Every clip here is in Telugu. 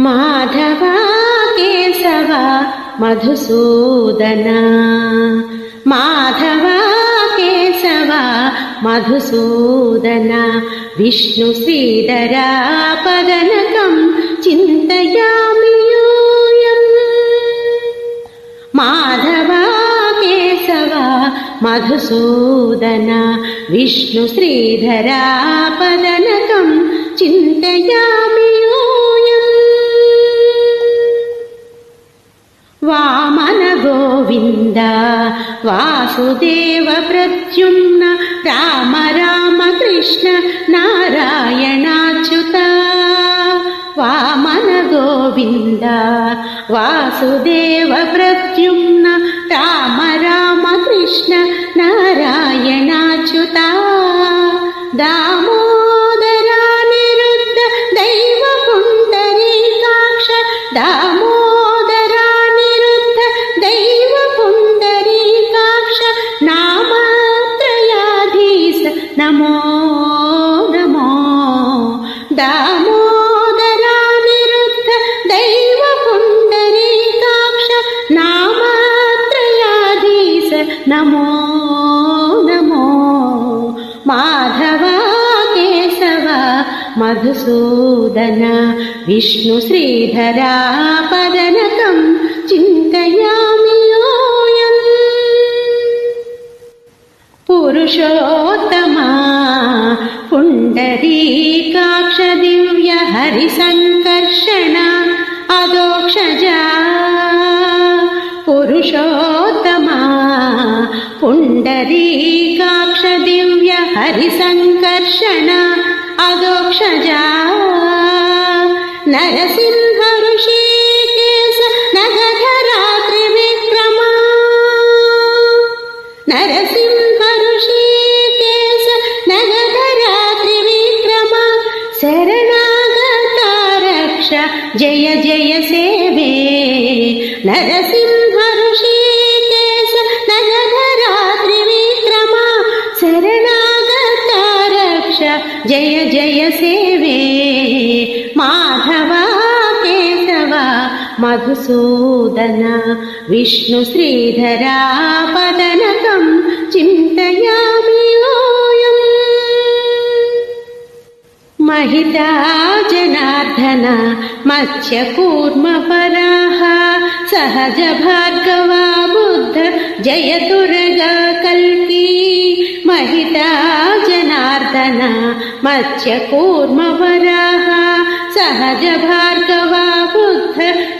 మాధవ కేశవ మధుసూదన. మాధవ కేశవ మధుసూదన. విష్ణు శ్రీధరా పదనకం చింతయామి మాధవ కేశవ మధుసూదన. విష్ణు శ్రీధరా పదనకం చింతయామి వామన గోవింద వాసుదేవ ప్రత్యుమ్న రామ రామ కృష్ణ నారాయణాచ్యుత వామన గోవింద వాసుదేవ ప్రత్యుమ్న రామ రామ కృష్ణ నమో నమో మాధవ కేశవ మధుసూదన విష్ణు శ్రీధరా పదనకం చింతయామి యోయం పురుషోత్తమా పుండరీకాక్ష దివ్య హరిశంకర దివ్య హరి సంకర్షణ అదోక్షజా. నరసింహ ఋషికేశ నగధరా త్రివిక్రమా. నరసింహ ఋషికేశ నగధరా త్రివిక్రమ. శరణాగత రక్ష జయ జయ సేవే. మాధవ కేశవ మధుసూదన విష్ణు శ్రీధరా పదనకం చింతయామి ఓయం మహితా జనార్దన మత్స్యకూర్మపరాహ సహజ భార్గవ బుద్ధ జయ దుర్గా కల్కీ. महिता जनार्दन मत्स्यकूर्म पराः सहज भार्गवा बुद्ध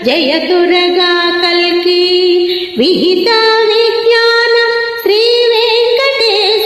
जयतुरगा कल्की विहिता विज्ञान श्रीवेङ्कटेश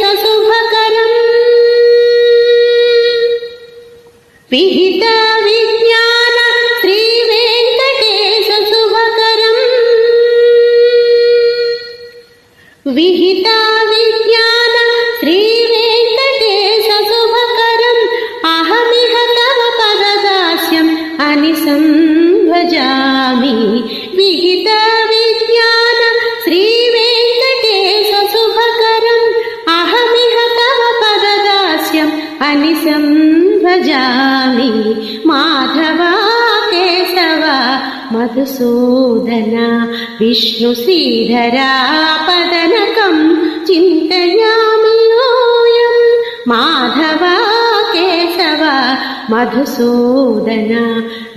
అని సంభజామి మాధవ కేశవ మధుసూదన విష్ణు శ్రీధరా పదనకం చింతయామి యోయం మాధవ కేశవ మధుసూదన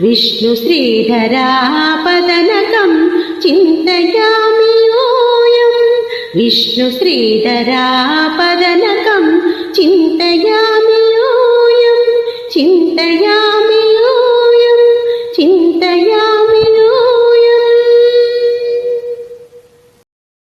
విష్ణు శ్రీధరా పదనకం ചിന്തയാ